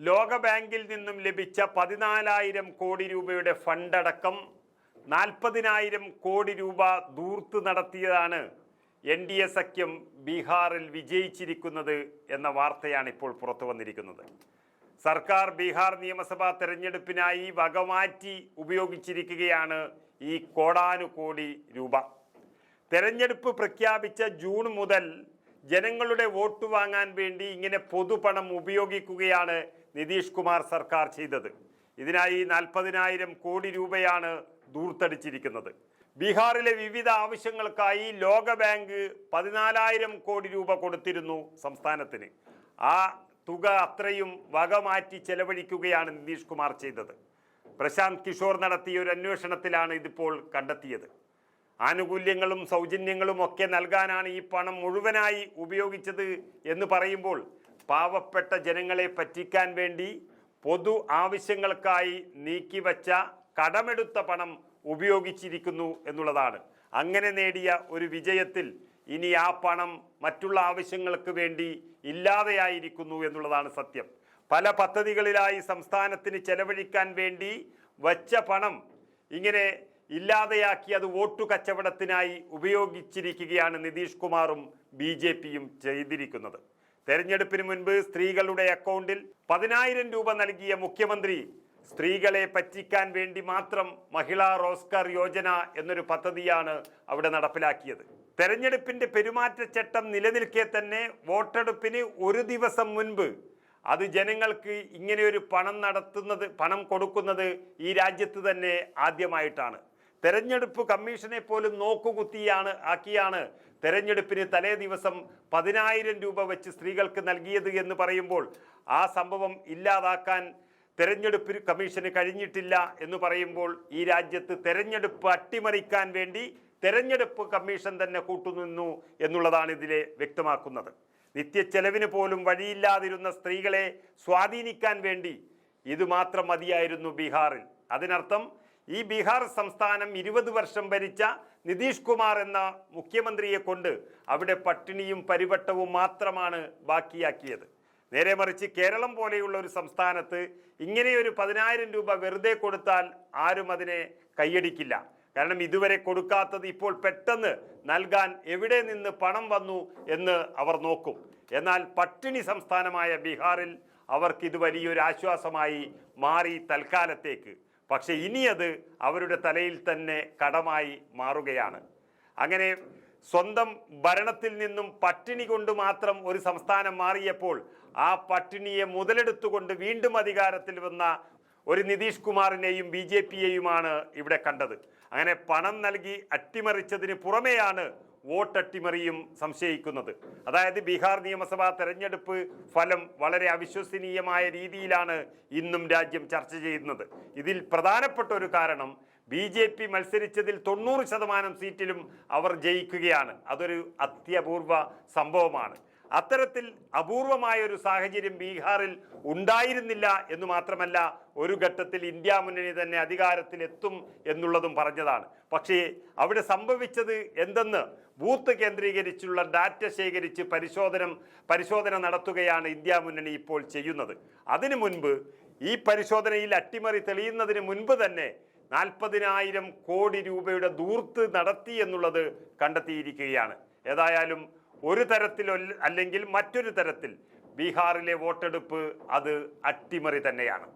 ലോകബാങ്കിൽ നിന്നും ലഭിച്ച പതിനാലായിരം കോടി രൂപയുടെ ഫണ്ടടക്കം നാൽപ്പതിനായിരം കോടി രൂപ ദൂർത്ത് നടത്തിയതാണ് എൻ ഡി എ സഖ്യം ബീഹാറിൽ വിജയിച്ചിരിക്കുന്നത് എന്ന വാർത്തയാണ് ഇപ്പോൾ പുറത്തു വന്നിരിക്കുന്നത്. സർക്കാർ ബീഹാർ നിയമസഭാ തെരഞ്ഞെടുപ്പിനായി വകമാറ്റി ഉപയോഗിച്ചിരിക്കുകയാണ് ഈ കോടാനുകോടി രൂപ. തെരഞ്ഞെടുപ്പ് പ്രഖ്യാപിച്ച ജൂൺ മുതൽ ജനങ്ങളുടെ വോട്ട് വാങ്ങാൻ വേണ്ടി ഇങ്ങനെ പൊതുപണം ഉപയോഗിക്കുകയാണ് നിതീഷ് കുമാർ സർക്കാർ ചെയ്തത്. ഇതിനായി നാൽപ്പതിനായിരം കോടി രൂപയാണ് ദൂർത്തടിച്ചിരിക്കുന്നത്. ബീഹാറിലെ വിവിധ ആവശ്യങ്ങൾക്കായി ലോകബാങ്ക് പതിനാലായിരം കോടി രൂപ കൊടുത്തിരുന്നു സംസ്ഥാനത്തിന്. ആ തുക അത്രയും വകമാറ്റി ചെലവഴിക്കുകയാണ് നിതീഷ് കുമാർ ചെയ്തത്. പ്രശാന്ത് കിഷോർ നടത്തിയ ഒരു അന്വേഷണത്തിലാണ് ഇതിപ്പോൾ കണ്ടെത്തിയത്. ആനുകൂല്യങ്ങളും സൗജന്യങ്ങളും ഒക്കെ നൽകാനാണ് ഈ പണം മുഴുവനായി ഉപയോഗിച്ചത് എന്ന് പറയുമ്പോൾ പാവപ്പെട്ട ജനങ്ങളെ പറ്റിക്കാൻ വേണ്ടി പൊതു ആവശ്യങ്ങൾക്കായി നീക്കിവച്ച കടമെടുത്ത പണം ഉപയോഗിച്ചിരിക്കുന്നു എന്നുള്ളതാണ്. അങ്ങനെ നേടിയ ഒരു വിജയത്തിൽ ഇനി ആ പണം മറ്റുള്ള ആവശ്യങ്ങൾക്ക് വേണ്ടി ഇല്ലാതെയായിരിക്കുന്നു എന്നുള്ളതാണ് സത്യം. പല പദ്ധതികളിലായി സംസ്ഥാനത്തിന് ചെലവഴിക്കാൻ വേണ്ടി വച്ച പണം ഇങ്ങനെ ഇല്ലാതെയാക്കി അത് വോട്ടു കച്ചവടത്തിനായി ഉപയോഗിച്ചിരിക്കുകയാണ് നിതീഷ് കുമാറും ബി ചെയ്തിരിക്കുന്നത്. തെരഞ്ഞെടുപ്പിന് മുൻപ് സ്ത്രീകളുടെ അക്കൗണ്ടിൽ പതിനായിരം രൂപ നൽകിയ മുഖ്യമന്ത്രി സ്ത്രീകളെ പറ്റിക്കാൻ വേണ്ടി മാത്രം മഹിളാ റോസ്കർ യോജന എന്നൊരു പദ്ധതിയാണ് അവിടെ നടപ്പിലാക്കിയത്. തെരഞ്ഞെടുപ്പിന്റെ പെരുമാറ്റച്ചട്ടം നിലനിൽക്കെ തന്നെ വോട്ടെടുപ്പിന് ഒരു ദിവസം മുൻപ് അത് ജനങ്ങൾക്ക് ഇങ്ങനെ ഒരു പണം നടത്തുന്നത് പണം കൊടുക്കുന്നത് ഈ രാജ്യത്ത് തന്നെ ആദ്യമായിട്ടാണ്. തെരഞ്ഞെടുപ്പ് കമ്മീഷനെ പോലും നോക്കുകുത്തിയാണ് ആക്കിയാണ് തെരഞ്ഞെടുപ്പിന് തലേ ദിവസം പതിനായിരം രൂപ വെച്ച് സ്ത്രീകൾക്ക് നൽകിയത് എന്ന് പറയുമ്പോൾ ആ സംഭവം ഇല്ലാതാക്കാൻ തെരഞ്ഞെടുപ്പ് കമ്മീഷന് കഴിഞ്ഞിട്ടില്ല എന്ന് പറയുമ്പോൾ ഈ രാജ്യത്ത് തെരഞ്ഞെടുപ്പ് അട്ടിമറിക്കാൻ വേണ്ടി തെരഞ്ഞെടുപ്പ് കമ്മീഷൻ തന്നെ കൂട്ടുനിന്നു എന്നുള്ളതാണ് ഇതിലെ വ്യക്തമാക്കുന്നത്. നിത്യച്ചെലവിന് പോലും വഴിയില്ലാതിരുന്ന സ്ത്രീകളെ സ്വാധീനിക്കാൻ വേണ്ടി ഇതുമാത്രം മതിയായിരുന്നു ബീഹാറിൽ. അതിനർത്ഥം ഈ ബീഹാർ സംസ്ഥാനം ഇരുപത് വർഷം ഭരിച്ച നിതീഷ് കുമാർ എന്ന മുഖ്യമന്ത്രിയെ കൊണ്ട് അവിടെ പട്ടിണിയും പരിവട്ടവും മാത്രമാണ് ബാക്കിയാക്കിയത്. നേരെ മറിച്ച് കേരളം പോലെയുള്ള ഒരു സംസ്ഥാനത്ത് ഇങ്ങനെയൊരു പതിനായിരം രൂപ വെറുതെ കൊടുത്താൽ ആരും അതിനെ കൈയടിക്കില്ല. കാരണം ഇതുവരെ കൊടുക്കാത്തത് ഇപ്പോൾ പെട്ടെന്ന് നൽകാൻ എവിടെ നിന്ന് പണം വന്നു എന്ന് അവർ നോക്കും. എന്നാൽ പട്ടിണി സംസ്ഥാനമായ ബീഹാറിൽ അവർക്ക് ഇത് വലിയൊരു ആശ്വാസമായി മാറി തൽക്കാലത്തേക്ക്. പക്ഷെ ഇനി അത് അവരുടെ തലയിൽ തന്നെ കടമായി മാറുകയാണ്. അങ്ങനെ സ്വന്തം ഭരണത്തിൽ നിന്നും പട്ടിണി കൊണ്ട് മാത്രം ഒരു സംസ്ഥാനം മാറിയപ്പോൾ ആ പട്ടിണിയെ മുതലെടുത്തുകൊണ്ട് വീണ്ടും അധികാരത്തിൽ വന്ന ഒരു നിതീഷ് കുമാറിനെയും ബി ജെ പിയെയുമാണ് ഇവിടെ കണ്ടത്. അങ്ങനെ പണം നൽകി അട്ടിമറിച്ചതിന് പുറമെയാണ് വോട്ടട്ടിമറിയും സംശയിക്കുന്നത്. അതായത് ബീഹാർ നിയമസഭാ തെരഞ്ഞെടുപ്പ് ഫലം വളരെ അവിശ്വസനീയമായ രീതിയിലാണ് ഇന്നും രാജ്യം ചർച്ച ചെയ്യുന്നത്. ഇതിൽ പ്രധാനപ്പെട്ട ഒരു കാരണം ബി ജെ പി മത്സരിച്ചതിൽ തൊണ്ണൂറ് ശതമാനം സീറ്റിലും അവർ ജയിക്കുകയാണ്. അതൊരു അത്യപൂർവ സംഭവമാണ്. അത്തരത്തിൽ അപൂർവമായ ഒരു സാഹചര്യം ബീഹാറിൽ ഉണ്ടായിരുന്നില്ല എന്ന് മാത്രമല്ല ഒരു ഘട്ടത്തിൽ ഇന്ത്യ മുന്നണി തന്നെ അധികാരത്തിലെത്തും എന്നുള്ളതും പറഞ്ഞതാണ്. പക്ഷേ അവിടെ സംഭവിച്ചത് എന്തെന്ന് ബൂത്ത് കേന്ദ്രീകരിച്ചുള്ള ഡാറ്റ ശേഖരിച്ച് പരിശോധന പരിശോധന നടത്തുകയാണ് ഇന്ത്യ മുന്നണി ഇപ്പോൾ ചെയ്യുന്നത്. അതിനു മുൻപ് ഈ പരിശോധനയിൽ അട്ടിമറി തെളിയുന്നതിന് മുൻപ് തന്നെ നാൽപ്പതിനായിരം കോടി രൂപയുടെ ദൂർത്ത് നടത്തി എന്നുള്ളത് കണ്ടെത്തിയിരിക്കുകയാണ്. ഏതായാലും ഒരു തരത്തിൽ അല്ലെങ്കിൽ മറ്റൊരു തരത്തിൽ ബീഹാറിലെ വോട്ടെടുപ്പ് അത് അട്ടിമറി തന്നെയാണ്.